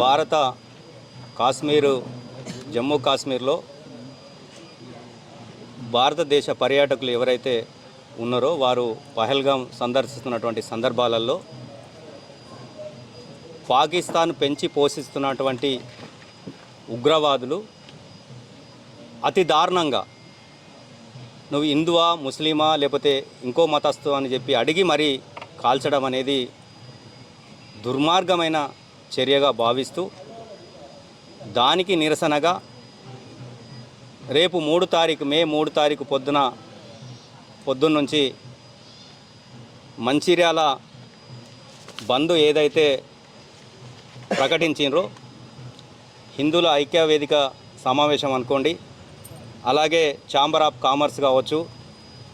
భారత కాశ్మీరు జమ్మూ కాశ్మీర్లో భారతదేశ పర్యాటకులు ఎవరైతే ఉన్నారో వారు పహల్గాం సందర్శిస్తున్నటువంటి సందర్భాలలో పాకిస్తాన్ పెంచి పోషిస్తున్నటువంటి ఉగ్రవాదులు అతి దారుణంగా నువ్వు హిందువా ముస్లిమా లేకపోతే ఇంకో మతస్థు అని చెప్పి అడిగి మరీ కాల్చడం అనేది దుర్మార్గమైన చర్యగా భావిస్తూ దానికి నిరసనగా రేపు మూడు తారీఖు మే మూడు తారీఖు పొద్దున పొద్దున్న నుంచి మంచిర్యాల బంద్ ఏదైతే ప్రకటించిండ్రో హిందువుల ఐక్య వేదిక సమావేశం అనుకోండి. అలాగే ఛాంబర్ ఆఫ్ కామర్స్ కావచ్చు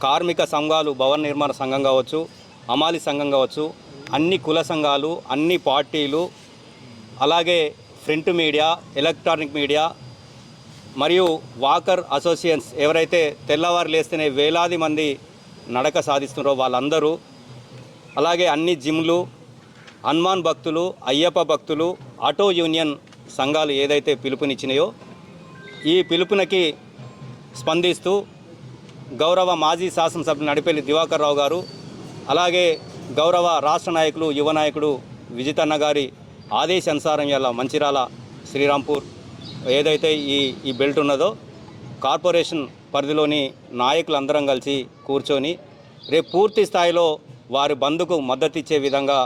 కార్మిక సంఘాలు భవన నిర్మాణ సంఘం కావచ్చు అమాలి సంఘం కావచ్చు అన్ని కుల సంఘాలు అన్ని పార్టీలు అలాగే ప్రింట్ మీడియా ఎలక్ట్రానిక్ మీడియా మరియు వాకర్ అసోసియేషన్స్ ఎవరైతే తెల్లవారు లేస్తేనే వేలాది మంది నడక సాధిస్తున్నారో వాళ్ళందరూ అలాగే అన్ని జిమ్లు హనుమాన్ భక్తులు అయ్యప్ప భక్తులు ఆటో యూనియన్ సంఘాలు ఏదైతే పిలుపునిచ్చినాయో ఈ పిలుపునకి స్పందిస్తూ గౌరవ మాజీ శాసనసభ్యులు నడిపేలి దివాకర్ రావు గారు అలాగే గౌరవ రాష్ట్ర నాయకులు యువ నాయకుడు విజితన్న గారి ఆదేశానుసారం ఇలా మంచిరాల శ్రీరాంపూర్ ఏదైతే ఈ ఈ బెల్ట్ ఉన్నదో కార్పొరేషన్ పరిధిలోని నాయకులందరం కలిసి కూర్చొని రేపు పూర్తి స్థాయిలో వారి బంధుకు మద్దతు ఇచ్చే విధంగా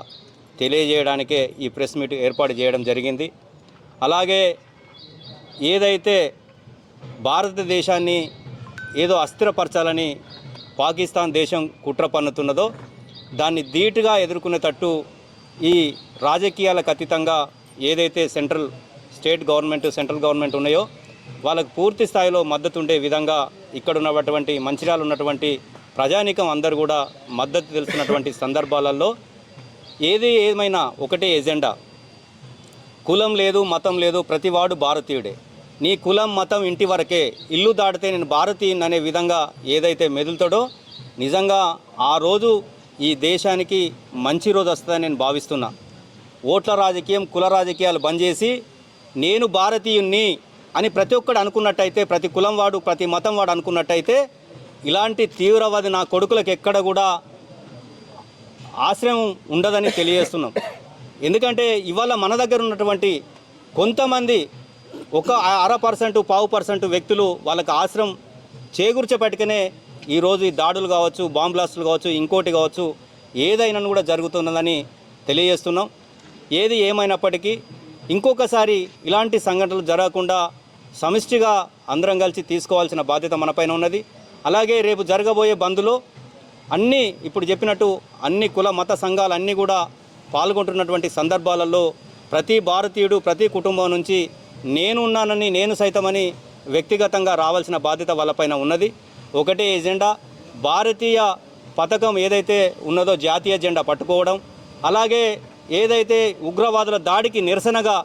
తెలియజేయడానికే ఈ ప్రెస్ మీట్ ఏర్పాటు చేయడం జరిగింది. అలాగే ఏదైతే భారతదేశాన్ని ఏదో అస్థిరపరచాలని పాకిస్తాన్ దేశం కుట్ర పన్నుతున్నదో దాన్ని ధీటుగా ఎదుర్కొనేటట్టు ఈ రాజకీయాలకు అతీతంగా ఏదైతే central state government central government ఉన్నాయో వాళ్ళకు పూర్తి స్థాయిలో మద్దతు ఉండే విధంగా ఇక్కడ ఉన్నటువంటి మంచిర్యాలు ఉన్నటువంటి ప్రజానీకం అందరు కూడా మద్దతు తెలుస్తున్నటువంటి సందర్భాలలో ఏది ఏమైనా ఒకటే ఎజెండా. కులం లేదు మతం లేదు ప్రతివాడు భారతీయుడే. నీ కులం మతం ఇంటి వరకే. ఇల్లు దాటితే నేను భారతీయుని అనే విధంగా ఏదైతే మెదులుతాడో నిజంగా ఆ రోజు ఈ దేశానికి మంచి రోజు వస్తుందని నేను భావిస్తున్నా. ఓట్ల రాజకీయం కుల రాజకీయాలు బంద్ చేసి నేను భారతీయుణ్ణి అని ప్రతి ఒక్కడు అనుకున్నట్టయితే ప్రతి కులం వాడు ప్రతి మతం వాడు అనుకున్నట్టయితే ఇలాంటి తీవ్రవాది నా కొడుకులకు ఎక్కడ కూడా ఆశ్రయం ఉండదని తెలియజేస్తున్నాం. ఎందుకంటే ఇవాళ మన దగ్గర ఉన్నటువంటి కొంతమంది ఒక అర పర్సెంట్ పావు పర్సెంట్ వ్యక్తులు వాళ్ళకి ఆశ్రయం చేకూర్చబెట్టుకునే ఈరోజు ఈ దాడులు కావచ్చు బాంబ్ బ్లాస్టులు కావచ్చు ఇంకోటి కావచ్చు ఏదైనా కూడా జరుగుతున్నదని తెలియజేస్తున్నాం. ఏది ఏమైనప్పటికీ ఇంకొకసారి ఇలాంటి సంఘటనలు జరగకుండా సమిష్టిగా అందరం కలిసి తీసుకోవాల్సిన బాధ్యత మనపైన ఉన్నది. అలాగే రేపు జరగబోయే బంద్లో అన్నీ ఇప్పుడు చెప్పినట్టు అన్ని కుల మత సంఘాలు అన్నీ కూడా పాల్గొంటున్నటువంటి సందర్భాలలో ప్రతి భారతీయుడు ప్రతి కుటుంబం నుంచి నేను ఉన్నానని నేను సైతమని వ్యక్తిగతంగా రావాల్సిన బాధ్యత వాళ్ళపైన ఉన్నది. ఒకటే ఎజెండా భారతీయ పథకం ఏదైతే ఉన్నదో జాతీయ జెండా పట్టుకోవడం. అలాగే ఏదైతే ఉగ్రవాదుల దాడికి నిరసనగా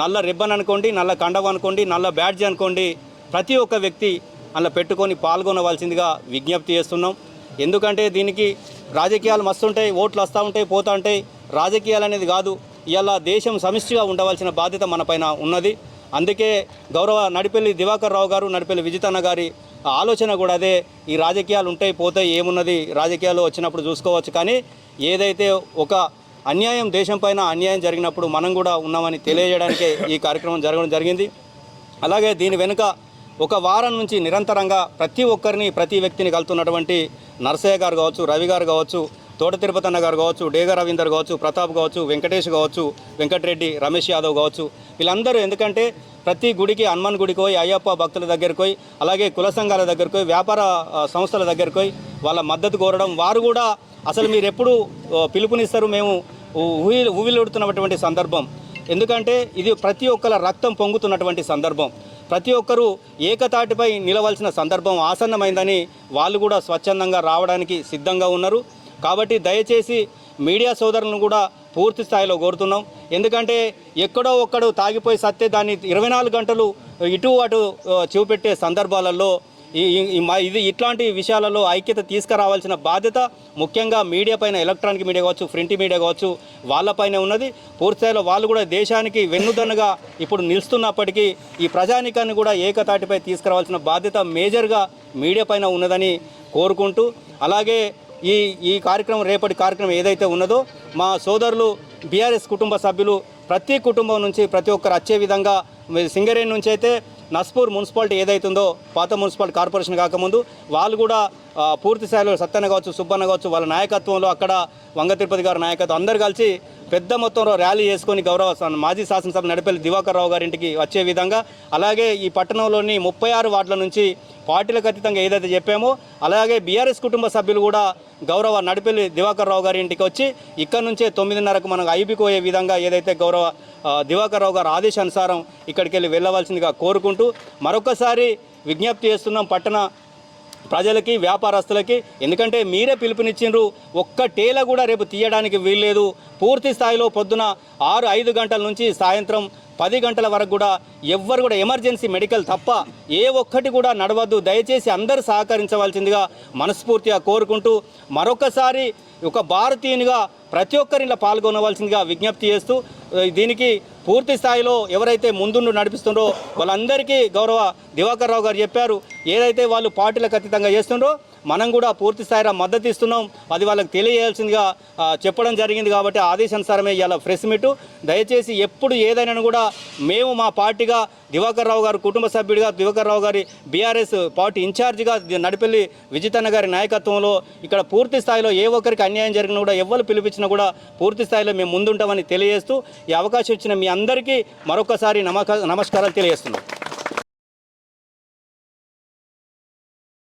నల్ల రిబ్బన్ అనుకోండి నల్ల కండవ అనుకోండి నల్ల బ్యాడ్జ్ అనుకోండి ప్రతి ఒక్క వ్యక్తి అలా పెట్టుకొని పాల్గొనవలసిందిగా విజ్ఞప్తి చేస్తున్నాం. ఎందుకంటే దీనికి రాజకీయాలు మస్తుంటాయి ఓట్లు వస్తూ ఉంటాయి పోతూ ఉంటాయి. రాజకీయాలు అనేది కాదు ఇలా దేశం సమిష్టిగా ఉండవలసిన బాధ్యత మనపైన ఉన్నది. అందుకే గౌరవ నడిపెల్లి దివాకర్ రావు గారు నడిపెల్లి విజితన్న గారి ఆలోచన కూడా అదే. ఈ రాజకీయాలు ఉంటాయి పోతాయి ఏమున్నది రాజకీయాలు వచ్చినప్పుడు చూసుకోవచ్చు. కానీ ఏదైతే ఒక అన్యాయం దేశం పైన అన్యాయం జరిగినప్పుడు మనం కూడా ఉన్నామని తెలియజేయడానికే ఈ కార్యక్రమం జరగడం జరిగింది. అలాగే దీని వెనుక ఒక వారం నుంచి నిరంతరంగా ప్రతి ఒక్కరిని ప్రతి వ్యక్తిని కలుతున్నటువంటి నరసయ్య గారు కావచ్చు రవి గారు కావచ్చు తోట తిరుపతన్న గారు కావచ్చు డేగ రవీందర్ కావచ్చు ప్రతాప్ కావచ్చు వెంకటేష్ కావచ్చు వెంకటరెడ్డి రమేష్ యాదవ్ కావచ్చు వీళ్ళందరూ ఎందుకంటే ప్రతి గుడికి హనుమాన్ గుడికి పోయి అయ్యప్ప భక్తుల దగ్గరికి పోయి అలాగే కుల సంఘాల దగ్గరికి పోయి వ్యాపార సంస్థల దగ్గరికి పోయి వాళ్ళ మద్దతు కోరడం వారు కూడా అసలు మీరు ఎప్పుడు పిలుపునిస్తారు మేము ఊహి ఊవిలుడుతున్నటువంటి సందర్భం. ఎందుకంటే ఇది ప్రతి ఒక్కల రక్తం పొంగుతున్నటువంటి సందర్భం. ప్రతి ఒక్కరూ ఏకతాటిపై నిలవలసిన సందర్భం ఆసన్నమైందని వాళ్ళు కూడా స్వచ్ఛందంగా రావడానికి సిద్ధంగా ఉన్నారు. కాబట్టి దయచేసి మీడియా సోదరులను కూడా పూర్తి స్థాయిలో కోరుతున్నాం. ఎందుకంటే ఎక్కడో ఒక్కడు తాగిపోయి సత్తే దాన్ని ఇరవై నాలుగు గంటలు ఇటు అటు చూపెట్టే సందర్భాలలో ఈ ఇది ఇట్లాంటి విషయాలలో ఐక్యత తీసుకురావాల్సిన బాధ్యత ముఖ్యంగా మీడియా పైన ఎలక్ట్రానిక్ మీడియా కావచ్చు ప్రింట్ మీడియా కావచ్చు వాళ్ళపైనే ఉన్నది. పూర్తిస్థాయిలో వాళ్ళు కూడా దేశానికి వెన్నుదన్నుగా ఇప్పుడు నిలుస్తున్నప్పటికీ ఈ ప్రజానికాన్ని కూడా ఏకతాటిపై తీసుకురావాల్సిన బాధ్యత మేజర్గా మీడియా పైన ఉన్నదని కోరుకుంటూ అలాగే ఈ ఈ కార్యక్రమం రేపటి కార్యక్రమం ఏదైతే ఉన్నదో మా సోదరులు బీఆర్ఎస్ కుటుంబ సభ్యులు ప్రతి కుటుంబం నుంచి ప్రతి ఒక్కరు వచ్చే విధంగా సింగరేణి నుంచి అయితే నస్పూర్ మున్సిపాలిటీ ఏదైతుందో పాత మున్సిపాలిటీ కార్పొరేషన్ కాకముందు వాళ్ళు కూడా పూర్తి స్థాయిలో సత్యన్న కావచ్చు సుబ్బన్న కావచ్చు వాళ్ళ నాయకత్వంలో అక్కడ వంగ తిరుపతి గారి నాయకత్వం అందరు కలిసి పెద్ద మొత్తంలో ర్యాలీ చేసుకొని గౌరవ మాజీ శాసనసభ నడిపేలి దివాకర్ రావు గారింటికి వచ్చే విధంగా అలాగే ఈ పట్టణంలోని ముప్పై ఆరు వార్డుల నుంచి పార్టీలకు అతీతంగా ఏదైతే చెప్పామో అలాగే బీఆర్ఎస్ కుటుంబ సభ్యులు కూడా గౌరవ నడిపల్లి దివాకర్ రావు గారి ఇంటికి వచ్చి ఇక్కడ నుంచే తొమ్మిదిన్నరకు మనం ఐబీకి పోయే విధంగా ఏదైతే గౌరవ దివాకర్ రావు గారి ఆదేశానుసారం ఇక్కడికి వెళ్ళి వెళ్ళవలసిందిగా కోరుకుంటూ మరొకసారి విజ్ఞప్తి చేస్తున్నాం పట్టణ ప్రజలకి వ్యాపారస్తులకి. ఎందుకంటే మీరే పిలుపునిచ్చిండ్రు. ఒక్క టేల కూడా రేపు తీయడానికి వీల్లేదు. పూర్తి స్థాయిలో పొద్దున ఆరు ఐదు గంటల నుంచి సాయంత్రం పది గంటల వరకు కూడా ఎవ్వరు కూడా ఎమర్జెన్సీ మెడికల్ తప్ప ఏ ఒక్కటి కూడా నడవద్దు. దయచేసి అందరూ సహకరించవలసిందిగా మనస్ఫూర్తిగా కోరుకుంటూ మరొకసారి ఒక భారతీయునిగా ప్రతి ఒక్కరిలో పాల్గొనవలసిందిగా విజ్ఞప్తి చేస్తూ దీనికి పూర్తి స్థాయిలో ఎవరైతే ముందుండి నడిపిస్తుండో వాళ్ళందరికీ గౌరవ దివాకర్ రావు గారు చెప్పారు. ఏదైతే వాళ్ళు పార్టీలకు అతీతంగా చేస్తుండో మనం కూడా పూర్తి స్థాయిలో మద్దతు ఇస్తున్నాం. అది వాళ్ళకి తెలియజేయాల్సిందిగా చెప్పడం జరిగింది కాబట్టి ఆదేశానుసారమే ఇవాళ ప్రెస్ మీటు. దయచేసి ఎప్పుడు ఏదైనా కూడా మేము మా పార్టీగా దివాకర్ రావు గారు కుటుంబ సభ్యుడిగా దివాకర్ రావు గారి బీఆర్ఎస్ పార్టీ ఇన్ఛార్జిగా నడిపెల్లి విజితన్న గారి నాయకత్వంలో ఇక్కడ పూర్తి స్థాయిలో ఏ ఒక్కరికి అన్యాయం జరిగినా కూడా ఎవరు పిలిపించినా కూడా పూర్తి స్థాయిలో మేము ముందుంటామని తెలియజేస్తూ ఈ అవకాశం ఇచ్చిన మీ అందరికీ మరొకసారి నమక నమస్కారాలు తెలియజేస్తున్నాం.